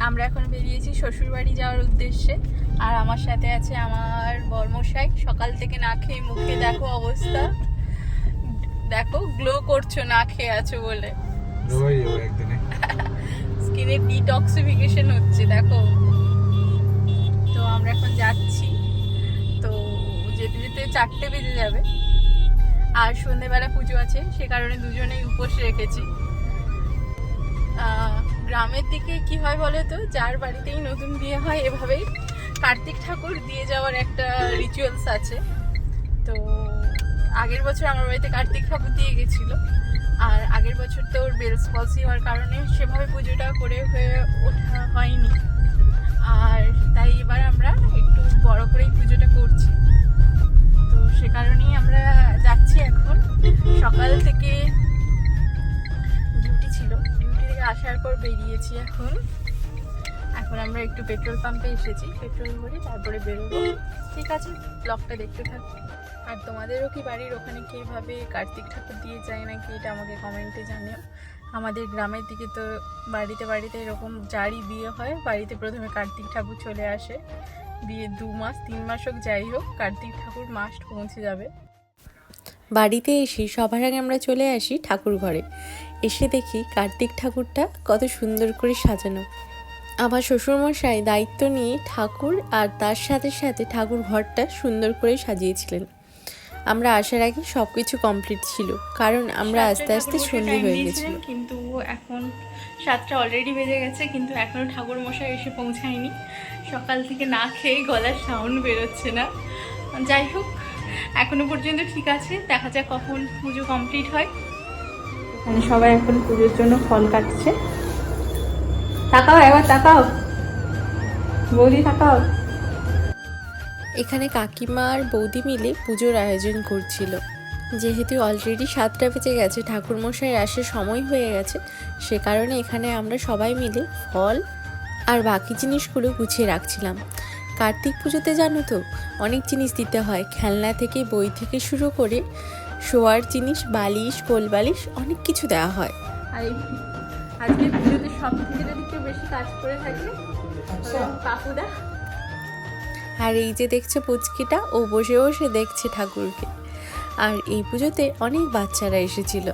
আমরা এখন বেরিয়েছি শ্বশুরবাড়ি যাওয়ার উদ্দেশ্যে। আর আমার সাথে আছে আমার বর্মশাই। সকাল থেকে না খেয়ে মুখে দেখো অবস্থা। দেখো গ্লো করছ না খেয়ে আছো বলে। স্কিনে ডিটক্সিফিকেশন হচ্ছে দেখো। তো আমরা এখন যাচ্ছি। তো যেতে যেতে চারটে বেজে যাবে। আর সন্ধেবেলা পুজো আছে সে কারণে দুজনেই উপোস রেখেছি। আহ, গ্রামের দিকে কি হয় বলো তো? যার বাড়িতেই নতুন বিয়ে হয়, এভাবেই কার্তিক ঠাকুর দিয়ে যাওয়ার একটা রিচুয়ালস আছে। তো আগের বছর আমার বাড়িতে কার্তিক ঠাকুর দিয়ে গেছিল। আর আগের বছর তো ওর বেলস পলসি হওয়ার কারণে সেভাবে পুজোটা করে হয়ে ওঠা হয়নি। আর তাই এবার আমরা একটু বড় করেই পুজোটা করছি। তো সে কারণেই আমরা যাচ্ছি এখন। সকাল থেকে ডিউটি ছিল। আসার পর বেরিয়েছি এখন। এখন আমরা একটু পেট্রোল পাম্পে এসেছি। পেট্রোল ভরে তারপরে বেরোবো। ঠিক আছে, ব্লগটা দেখতে থাক। আর তোমাদেরও কি বাড়ির ওখানে কীভাবে কার্তিক ঠাকুর দিয়ে যায় নাকি এটা আমাকে কমেন্টে জানিও। আমাদের গ্রামের দিকে তো বাড়িতে বাড়িতে এরকম যারই বিয়ে হয়, বাড়িতে প্রথমে কার্তিক ঠাকুর চলে আসে। বিয়ে দু মাস, তিন মাস হোক, যাই হোক, কার্তিক ঠাকুর মাস্ট পৌঁছে যাবে। বাড়িতে এসে সবার আগে আমরা চলে আসি ঠাকুর ঘরে। এসে দেখি কার্তিক ঠাকুরটা কত সুন্দর করে সাজানো। আমার শ্বশুরমশাই দায়িত্ব নিয়ে ঠাকুর আর তার সাথে সাথে ঠাকুর ঘরটা সুন্দর করে সাজিয়েছিলেন। আমরা আসার আগে সব কিছু কমপ্লিট ছিল কারণ আমরা আস্তে আস্তে সন্ধে হয়ে গেছিল। কিন্তু এখন সাতটা অলরেডি বেজে গেছে কিন্তু এখনও ঠাকুর মশাই এসে পৌঁছায়নি। সকাল থেকে না খেয়ে গলার সাউন্ড বেরোচ্ছে না। যাই হোক এখনও পর্যন্ত ঠিক আছে দেখা যাক কখন পুজো কমপ্লিট হয়। এখানে সবাই এখন পুজোর জন্য ফল কাটছে। তাকাও, একবার তাকাও। বৌদি, তাকাও। এখানে কাকিমা আর বৌদি মিলে পুজোর আয়োজন করছিল। যেহেতু অলরেডি সাতটা বেজে গেছে ঠাকুরমশাই আসে সময় হয়ে গেছে, সে কারণে এখানে আমরা সবাই মিলে ফল আর বাকি জিনিসগুলো গুছিয়ে রাখছিলাম। কার্তিক পুজোতে জানো তো, অনেক জিনিস দিতে হয়। খেলনা থেকে, বই থেকে শুরু করে শোয়ার জিনিস বালিশ কোল বালিশ অনেক কিছু দেওয়া হয়। আর এই আজকে পুজোতে সব থেকে যদি কেউ বেশি কাজ করে থাকে কাকুদা। আর এই যে দেখছে পুচকিটা ও বসে বসে দেখছে ঠাকুরকে। আর এই পুজোতে অনেক বাচ্চারা এসেছিল।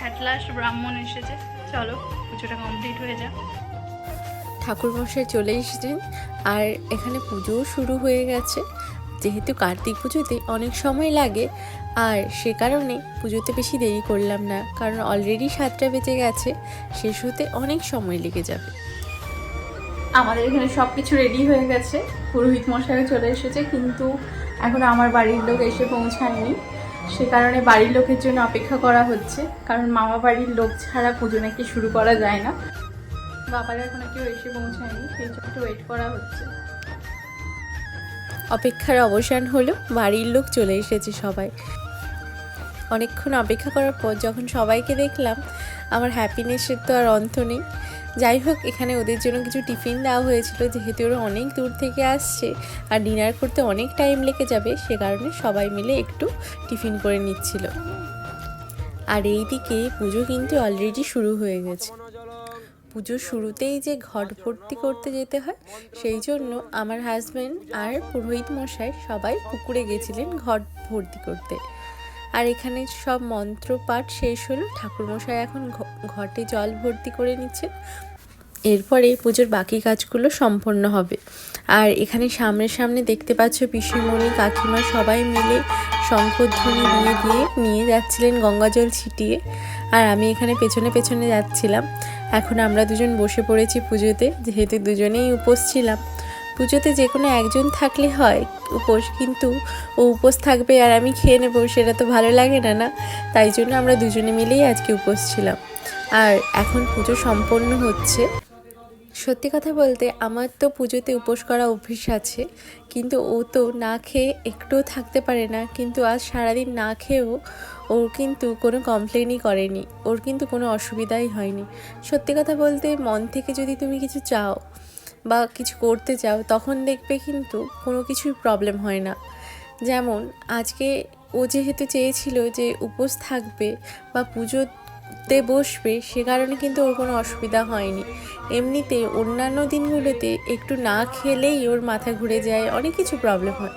অ্যাট লাস্ট ব্রাহ্মণ এসেছে। চলো পুজোটা কমপ্লিট হয়ে যাক। ঠাকুরমশাই চলে এসেছেন। আর এখানে পুজোও শুরু হয়ে গেছে। যেহেতু কার্তিক পুজোতে অনেক সময় লাগে আর সে কারণে পুজোতে বেশি দেরি করলাম না কারণ অলরেডি সাতটা বেজে গেছে শেষ হতে অনেক সময় লেগে যাবে। আমাদের এখানে সব কিছু রেডি হয়ে গেছে। পুরোহিত মশাইও চলে এসেছে কিন্তু এখন আমার বাড়ির লোক এসে পৌঁছায়নি। সে কারণে বাড়ির লোকের জন্য অপেক্ষা করা হচ্ছে কারণ মামা বাড়ির লোক ছাড়া পুজো নাকি শুরু করা যায় না। বাবার এখনও কেউ এসে পৌঁছায়নি সেই জন্য একটু ওয়েট করা হচ্ছে। অপেক্ষার অবসান হলো বাড়ির লোক চলে এসেছে সবাই। অনেকক্ষণ অপেক্ষা করার পর যখন সবাইকে দেখলাম, আমার হ্যাপিনেসের তো আর অন্ত নেই। যাই হোক, এখানে ওদের জন্য কিছু টিফিন দেওয়া হয়েছিল, যেহেতু ওরা অনেক দূর থেকে আসছে আর ডিনার করতে অনেক টাইম লেগে যাবে, সে কারণে সবাই মিলে একটু টিফিন করে নিচ্ছিল। আর এই দিকে পুজো কিন্তু অলরেডি শুরু হয়ে গেছে। পুজোর শুরুতেই যে ঘট ভর্তি করতে যেতে হয়, সেই জন্য আমার হাজব্যান্ড আর পুরোহিত মশাই সবাই পুকুরে গেছিলেন ঘট ভর্তি করতে। আর এখানে সব মন্ত্র পাঠ শেষ হলো। ঠাকুরমশাই এখন ঘটে জল ভর্তি করে নিচ্ছেন। এরপরে পুজোর বাকি কাজগুলো সম্পন্ন হবে। আর এখানে সামনে সামনে দেখতে পাচ্ছ পিসিমণি কাকিমা সবাই মিলে শঙ্খধ্বনি দিয়ে দিয়ে নিয়ে যাচ্ছিলেন গঙ্গাজল ছিটিয়ে। আর আমি এখানে পেছনে পেছনে যাচ্ছিলাম। এখন আমরা দুজন বসে পড়েছি পুজোতে, যেহেতু দুজনেই উপোস ছিলাম। পুজোতে যে কোনো একজন থাকলে হয়। উপোস কিন্তু ও উপোস থাকবে আর আমি খেয়ে নেব, সেটা তো ভালো লাগে না না? তাই জন্য আমরা দুজনে মিলেই আজকে উপোস ছিলাম। আর এখন পুজো সম্পন্ন হচ্ছে। সত্যি কথা বলতে আমার তো পুজোতে উপোস করা অভ্যেস আছে, কিন্তু ও তো না খেয়ে একটুও থাকতে পারে না, কিন্তু আজ সারাদিন না খেয়েও ওর কিন্তু কোনো কমপ্লেনই করেনি। ওর কিন্তু কোনো অসুবিধাই হয়নি। সত্যি কথা বলতে মন থেকে যদি তুমি কিছু চাও বা কিছু করতে চাও, তখন দেখবে কিন্তু কোনো কিছুই প্রবলেম হয় না। যেমন, আজকে ও যেহেতু চেয়েছিল যে উপোস থাকবে বা পুজো তে বসবে, সে কারণে কিন্তু ওর কোনো অসুবিধা হয়নি। এমনিতে অন্যান্য দিনগুলোতে একটু না খেলেই ওর মাথা ঘুরে যায়, অনেক কিছু প্রবলেম হয়।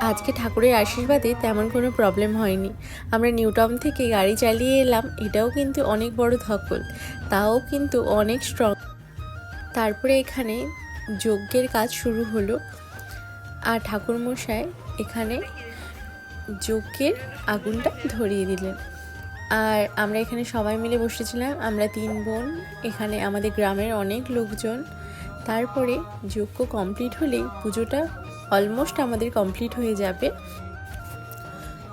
আজকে ঠাকুরের আশীর্বাদে তেমন কোনো প্রবলেম হয়নি। আমরা নিউটাউন থেকে গাড়ি চালিয়ে এলাম, এটাও কিন্তু অনেক বড় ধকল। তাও কিন্তু অনেক স্ট্রং তারপরে এখানে যজ্ঞের কাজ শুরু হলো। আর ঠাকুরমশাই এখানে যজ্ঞের আগুনটা ধরিয়ে দিলেন। আর আমরা এখানে সবাই মিলে বসেছিলাম। আমরা তিন বোন, এখানে আমাদের গ্রামের অনেক লোকজন। তারপরে যজ্ঞ কমপ্লিট হলেই পুজোটা অলমোস্ট আমাদের কমপ্লিট হয়ে যাবে।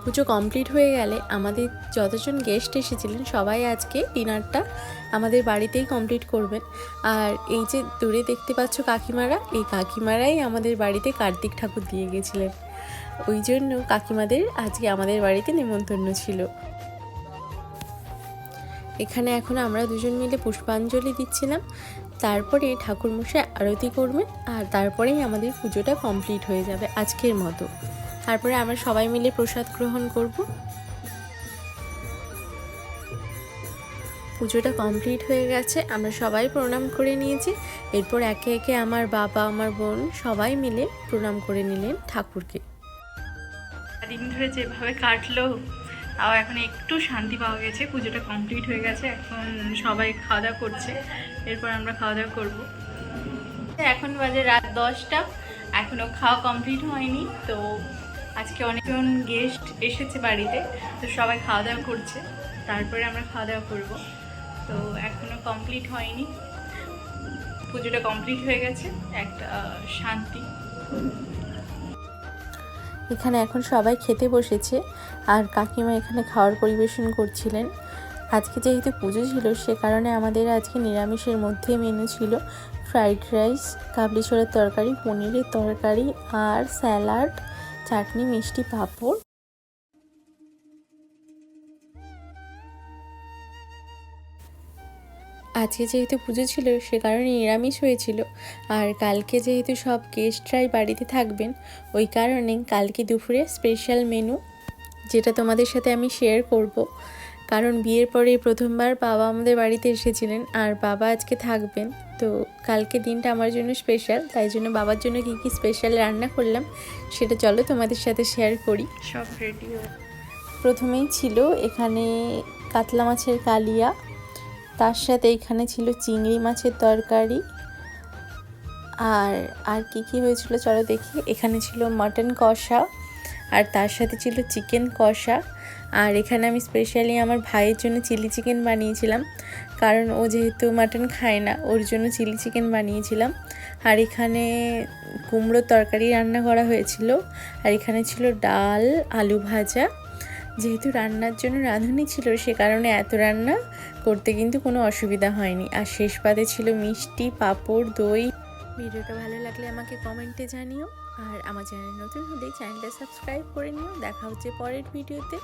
পুজো কমপ্লিট হয়ে গেলে আমাদের যতজন গেস্ট এসেছিলেন, সবাই আজকে ডিনারটা আমাদের বাড়িতেই কমপ্লিট করবেন। আর এই যে দূরে দেখতে পাচ্ছ কাকিমারা, এই কাকিমারাই আমাদের বাড়িতে কার্তিক ঠাকুর দিয়ে গেছিলেন। ওই জন্য কাকিমাদের আজকে আমাদের বাড়িতে নেমন্তন্ন ছিল। এখানে এখন আমরা দুজন মিলে পুষ্পাঞ্জলি দিচ্ছিলাম। তারপরে ঠাকুরমশাই আরতি করবেন আর তারপরেই আমাদের পুজোটা কমপ্লিট হয়ে যাবে আজকের মতো। তারপরে আমরা সবাই মিলে প্রসাদ গ্রহণ করব। পুজোটা কমপ্লিট হয়ে গেছে, আমরা সবাই প্রণাম করে নিয়েছি। এরপর একে একে আমার বাবা, আমার বোন সবাই মিলে প্রণাম করে নিলেন ঠাকুরকে। দিন ধরে যেভাবে কাটলো, তাও এখন একটু শান্তি পাওয়া গেছে। পুজোটা কমপ্লিট হয়ে গেছে, এখন সবাই খাওয়া দাওয়া করছে। এরপর আমরা খাওয়া দাওয়া করব। এখন বাজে রাত দশটা এখনও খাওয়া কমপ্লিট হয়নি, তো আজকে অনেকজন গেস্ট এসেছে বাড়িতে, তো সবাই খাওয়া দাওয়া করছে। তারপরে আমরা খাওয়া দাওয়া করব। তো এখনও কমপ্লিট হয়নি। পুজোটা কমপ্লিট হয়ে গেছে। একটা শান্তি। এখানে এখন সবাই খেতে বসেছে। আর কাকিমা এখানে খাওয়ার পরিবেশন করছিলেন। আজকে যেহেতু পুজো ছিল, সে কারণে আমাদের আজকে নিরামিষের মধ্যে মেনু ছিল ফ্রাইড রাইস কাবলি ছোলার তরকারি, পনিরের তরকারি আর স্যালাড চাটনি, মিষ্টি পাঁপড়। আজকে যেহেতু পুজো ছিল, সে কারণে নিরামিষ হয়েছিল। আর কালকে যেহেতু সব গেস্টরাই বাড়িতে থাকবেন, ওই কারণে কালকে দুপুরে স্পেশাল মেনু যেটা তোমাদের সাথে আমি শেয়ার করব। কারণ বিয়ের পরে প্রথমবার বাবা আমাদের বাড়িতে এসেছিলেন আর বাবা আজকে থাকবেন। তো কালকে দিনটা আমার জন্য স্পেশাল তাই জন্য বাবার জন্য কী কী স্পেশাল রান্না করলাম সেটা চলো তোমাদের সাথে শেয়ার করি। সব রেডি প্রথমেই ছিল এখানে কাতলা মাছের কালিয়া তার সাথে এখানে ছিল চিংড়ি মাছের তরকারি আর আর কি কি হয়েছিল চলো দেখি। এখানে ছিল মাটন কষা আর তার সাথে ছিল চিকেন কষা। আর এখানে আমি স্পেশালি আমার ভাইয়ের জন্য চিলি চিকেন বানিয়েছিলাম। কারণ ও যেহেতু মাটন খায় না, ওর জন্য চিলি চিকেন বানিয়েছিলাম। আর এখানে কুমড়োর তরকারি রান্না করা হয়েছিল। আর এখানে ছিল ডাল, আলু ভাজা। যেহেতু রান্নার জন্য রাঁধুনি ছিল, সে কারণে এত রান্না করতে কিন্তু কোনো অসুবিধা হয়নি। আর শেষ পাতে ছিল মিষ্টি, পাঁপড়, দই। ভিডিওটা ভালো লাগলে আমাকে কমেন্টে জানিও। আর আমার চ্যানেল নতুন হলে চ্যানেলটা সাবস্ক্রাইব করে নিও। দেখা হচ্ছে পরের ভিডিওতে।